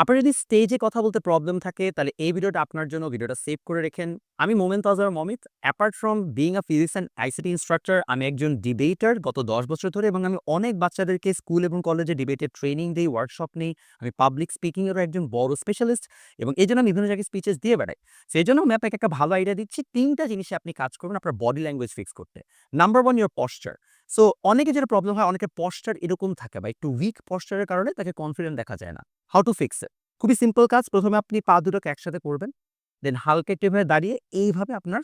আপনার যদি স্টেজে কথা বলতে প্রবলেম থাকে, তাহলে এই ভিডিওটা আপনার জন্য ভিডিওটা সেভ করে রেখেন। আমি মোমেন তাজার মমিত। Apart from being a physics and ICT instructor আমি একজন ডিবেটার গত দশ বছর ধরে এবং আমি অনেক বাচ্চাদেরকে স্কুল এবং কলেজে ডিবেটের ট্রেনিং দিই ওয়ার্কশপ নিই। আমি পাবলিক স্পিকিংয়েরও একজন বড় স্পেশালিস্ট এবং এই জন্য আমি বিভিন্ন জায়গায় স্পিচেস দিয়ে বেড়াই। সেই জন্য আমি আপনাকে একটা ভালো আইডিয়া দিচ্ছি। তিনটা জিনিসে আপনি কাজ করবেন আপনার বডি ল্যাঙ্গুয়েজ ফিক্স করতে। Number one your posture so অনেকে যেটা প্রবলেম হয় অনেকে পশ্চার এরকম থাকে বা একটু উইক পশ্চারের কারণে তাকে কনফিডেন্ট দেখা যায় না। হাউ টু ফিক্স ইট খুবই সিম্পল কাজ। প্রথমে আপনি পা দুটোকে একসাথে করবেন দেন হালকা একটু দাঁড়িয়ে এইভাবে আপনার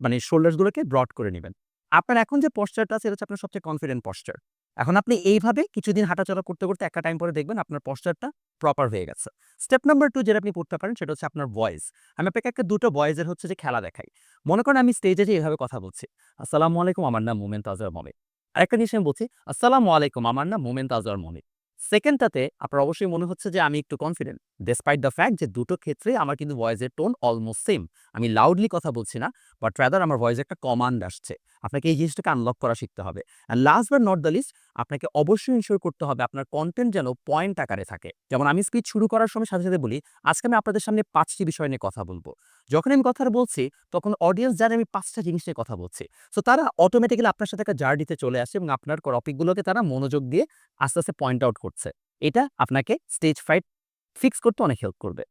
মানে শোল্ডার্সগুলোকে ব্রড করে নেবেন। আপনার এখন যে পশ্চারটা আছে, এটা হচ্ছে আপনার সবচেয়ে কনফিডেন্ট পশ্চার এখন আপনি এইভাবে কিছুদিন হাঁটাচলা করতে করতে একটা টাইম পরে দেখবেন আপনার পশ্চারটা প্রপার হয়ে গেছে। স্টেপ নাম্বার টু যেটা আপনি করতে পারেন, সেটা হচ্ছে আপনার ভয়েস আমি আপনাকে একটা দুটো ভয়েসের হচ্ছে যে খেলা দেখাই। মনে করেন আমি স্টেজে যে এইভাবে কথা বলছি। আসসালামু আলাইকুম, আমার নাম মোমেন তাজার মমিত আরেকটা জিনিস আমি বলছি, আসসালামু আলাইকুম, আমার নাম মোমেন মনে সেকেন্ডটাতে আপনার অবশ্যই মনে হচ্ছে যে আমি একটু কনফিডেন্ট ডেসপাইট দ্য ফ্যাক্ট যে দুটো ক্ষেত্রে আমার কিন্তু ভয়েসের টোন অলমোস্ট সেম আমি লাউডলি কথা বলছি না বাট রাদার আমার ভয়েসে একটা কমান্ড আসছে। আপনাকে এই জিনিসটাকে আনলক করা শিখতে হবে। And last but not the least আপনাকে অবশ্যই ইনশিওর করতে হবে আপনার কন্টেন্ট যেন পয়েন্ট আকারে থাকে। যেমন আমি স্পিচ শুরু করার সময় সাথে সাথে বলি, আজকে আমি আপনাদের সামনে পাঁচটি বিষয় নিয়ে কথা বলব। যখন আমি কথাটা বলছি, তখন অডিয়েন্স জানে আমি পাঁচটা জিনিস নিয়ে কথা বলছি। সো তারা অটোমেটিক্যালি আপনার সাথে একটা জার্নিতে চলে আসে এবং আপনার টপিকগুলোকে তারা মনোযোগ দিয়ে আস্তে আস্তে পয়েন্ট আউট করছে। এটা আপনাকে স্টেজ ফাইট ফিক্স করতে অনেক হেল্প করবে।